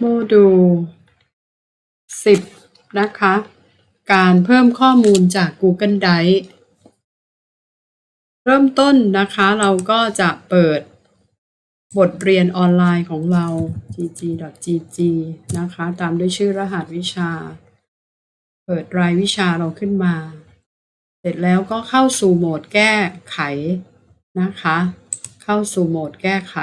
โมดูล 10 นะคะ การเพิ่มข้อมูลจาก Google Drive เริ่มต้นนะคะเราก็จะเปิดบทเรียนออนไลน์ของเรา gg.gg นะคะ ตามด้วยชื่อรหัสวิชา เปิดรายวิชาเราขึ้นมา เสร็จแล้วก็เข้าสู่โหมดแก้ไขนะคะ เข้าสู่โหมดแก้ไข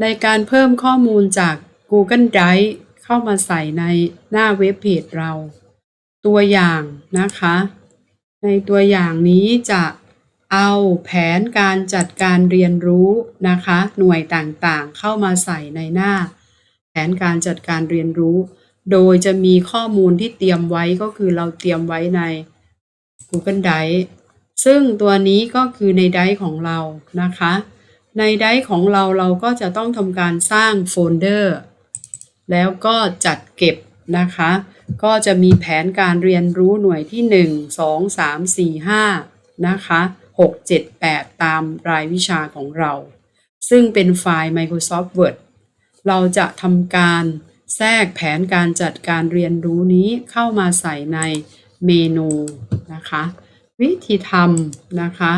ในการเพิ่มข้อมูลจาก Google Drive เข้ามาใส่ในหน้าเว็บเพจเรา ตัวอย่างนะคะ ในตัวอย่างนี้จะเอาแผนการจัดการเรียนรู้นะคะ หน่วยต่างๆ เข้ามาใส่ในหน้า แผนการจัดการเรียนรู้ โดยจะมีข้อมูลที่เตรียมไว้ก็คือเราเตรียมไว้ใน Google Drive ซึ่งตัวนี้ก็คือในไดร์ของเรานะคะ ในไดร์ของเราเราก็จะต้องทำการสร้างโฟลเดอร์แล้วก็จัดเก็บนะคะ ก็จะมีแผนการเรียนรู้หน่วยที่ 1 2 3 4 5 นะคะ 6 7 8 ตามรายวิชาของเรา ซึ่งเป็นไฟล์ Microsoft Word เราจะทำการแทรกแผนการจัดการเรียนรู้นี้เข้ามาใส่ในเมนูนะคะ วิธีทำนะคะ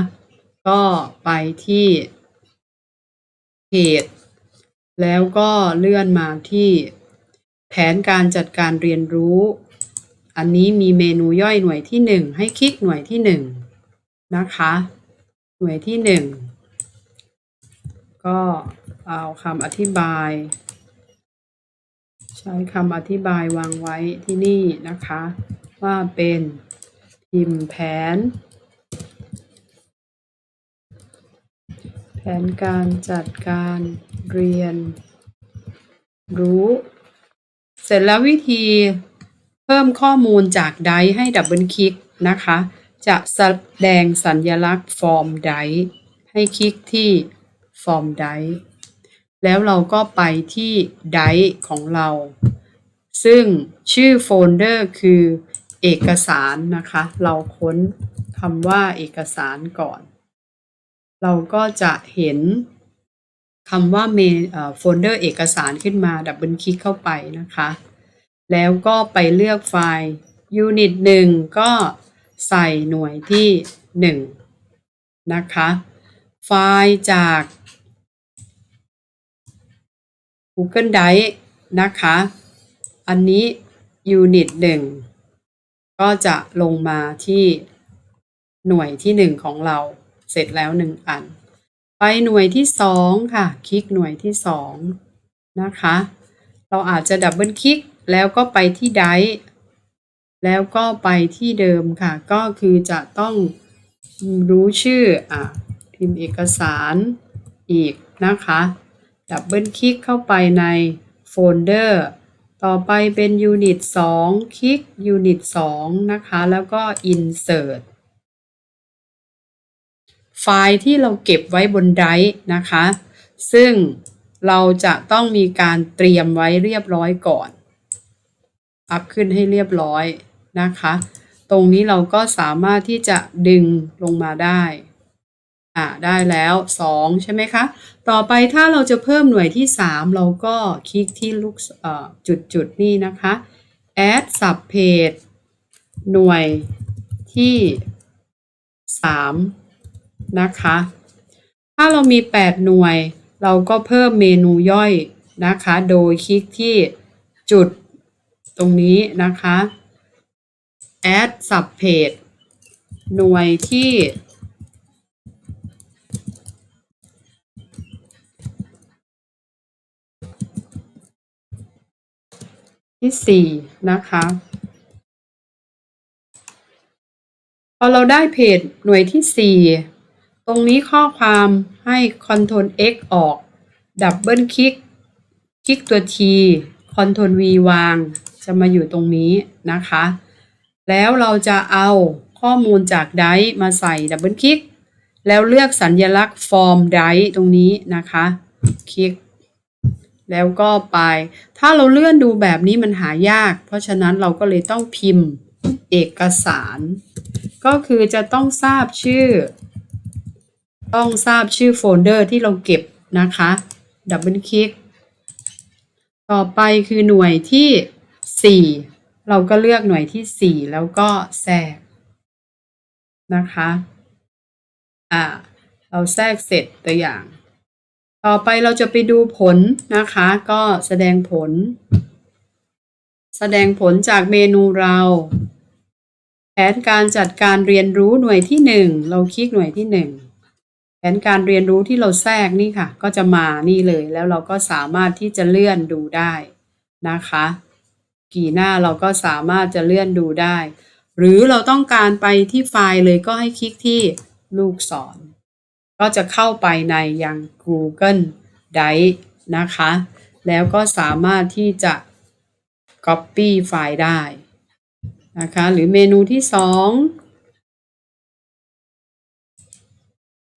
ก็ไปที่ เพจ แล้วก็เลื่อนมาที่แผนการจัดการเรียนรู้ อันนี้มีเมนูย่อยหน่วยที่ 1 ให้คลิกหน่วยที่ 1 นะคะ หน่วยที่ 1 ก็เอาคำอธิบาย ใช้คำอธิบายวางไว้ที่นี่นะคะ ว่าเป็นพิมพ์แผน แผนการจัดการเรียน รู้ เสร็จแล้ววิธีเพิ่มข้อมูลจากไดให้ดับเบิลคลิกนะคะ จะแสดงสัญลักษณ์ฟอร์มไดให้คลิกที่ฟอร์มไดแล้วเราก็ไปที่ไดของเรา ซึ่งชื่อโฟลเดอร์คือเอกสารนะคะ เราค้นคำว่าเอกสารก่อน เราก็จะเห็นคำว่าเมโฟลเดอร์เอกสารขึ้นมาดับเบิลคลิกเข้าไปนะคะ แล้วก็ไปเลือกไฟล์ Unit 1ก็ใส่หน่วยที่ 1 นะคะ ไฟล์จาก Google Drive นะคะ อันนี้ Unit 1ก็จะลงมาที่หน่วยที่ 1 ของเรา เสร็จแล้ว1อัน ไปหน่วยที่2ค่ะ คลิกหน่วยที่2นะคะ เราอาจจะดับเบิลคลิกแล้วก็ไปที่ไดร์แล้วก็ไปที่เดิมค่ะ ก็คือจะต้องรู้ชื่ออะพิมพ์เอกสารอีกนะคะ ดับเบิลคลิกเข้าไปในโฟลเดอร์ ต่อไปเป็น Unit 2คลิก Unit 2นะคะ แล้วก็ Insert ไฟล์ที่เราเก็บไว้บนไดร์นะคะ ซึ่งเราจะต้องมีการเตรียมไว้เรียบร้อยก่อน อัพขึ้นให้เรียบร้อยนะคะ ตรงนี้เราก็สามารถที่จะดึงลงมาได้อ่าได้แล้ว 2 ใช่ไหมคะ ต่อไปถ้าเราจะเพิ่มหน่วยที่ 3 เราก็คลิกที่ลูกจุดจุดนี่นะคะ add sub page หน่วยที่ 3 นะคะ ถ้าเรามี 8 หน่วย เราก็เพิ่มเมนูย่อยนะคะ โดยคลิกที่จุดตรงนี้นะคะ add sub page หน่วยที่ ที่สี่นะคะ พอเราได้เพจหน่วยที่สี่ รงนี้ข้อความให้ Ctrl X ออก ดับเบิลคลิก คลิกตัว T Ctrl V วาง จะมาอยู่ตรงนี้นะคะ แล้วเราจะเอาข้อมูลจากไดมาใส่ดับเบิลคลิก แล้วเลือกสัญลักษณ์ฟอร์มไดตรงนี้นะคะ คลิก แล้วก็ไป ถ้าเราเลื่อนดูแบบนี้มันหายาก เพราะฉะนั้นเราก็เลยต้องพิมพ์เอกสาร ก็คือจะต้องทราบชื่อ ต้องทราบชื่อโฟลเดอร์ที่เราเก็บนะคะ ดับเบิลคลิก ต่อไปคือหน่วยที่สี่เราก็เลือกหน่วยที่สี่แล้วก็แทรกนะคะ อ่า เราแทรกเสร็จตัวอย่าง ต่อไปเราจะไปดูผลนะคะ ก็แสดงผล แสดงผลจากเมนูเราแผนการจัดการเรียนรู้หน่วยที่หนึ่งเราคลิกหน่วยที่หนึ่ง แผนการเรียนรู้ที่เราแทรกนี่ค่ะ ก็จะมานี่เลยแล้วเราก็สามารถที่จะเลื่อนดูได้นะคะ กี่หน้าเราก็สามารถจะเลื่อนดูได้ หรือเราต้องการไปที่ไฟล์เลยก็ให้คลิกที่ลูกศร ก็จะเข้าไปในยัง Google Drive นะคะ แล้วก็สามารถที่จะ Copy ไฟล์ได้นะคะ หรือเมนูที่ 2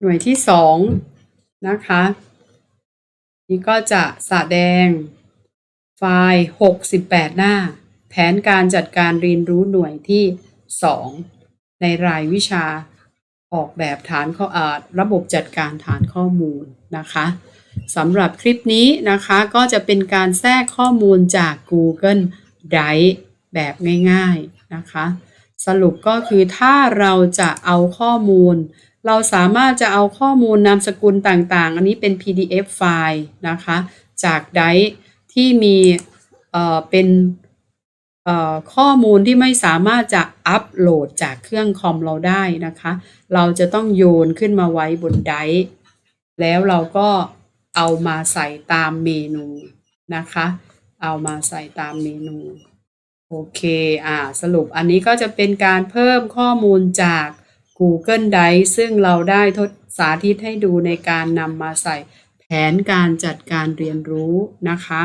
หน่วยที่สองนะคะ นี่ก็จะแดง ไฟล์ 68 หน้า แผนการจัดการเรียนรู้หน่วยที่ 2 ในรายวิชาออกแบบฐานข้ออาระบบจัดการฐานข้อมูลนะคะสำหรับคลิปนี้นะคะก็จะเป็นการแทรกข้อมูลจาก Google Drive แบบง่าย ๆนะคะ สรุปก็คือถ้าเราจะเอาข้อมูล เราสามารถจะเอาข้อมูลนามสกุลต่างๆ อันนี้เป็น PDF ไฟล์นะคะ จากไดร์ที่มีเอ่อเป็นเอ่อข้อมูลที่ไม่สามารถจะอัปโหลดจากเครื่องคอมเราได้นะคะ เราจะต้องโยนขึ้นมาไว้บนไดร์แล้วเราก็เอามาใส่ตามเมนูนะคะ เอามาใส่ตามเมนู โอเค อ่า สรุปอันนี้ก็จะเป็นการเพิ่มข้อมูลจาก Google Drive ซึ่งเราได้ทดสาธิตให้ดูในการนำมาใส่แผนการจัดการเรียนรู้นะคะ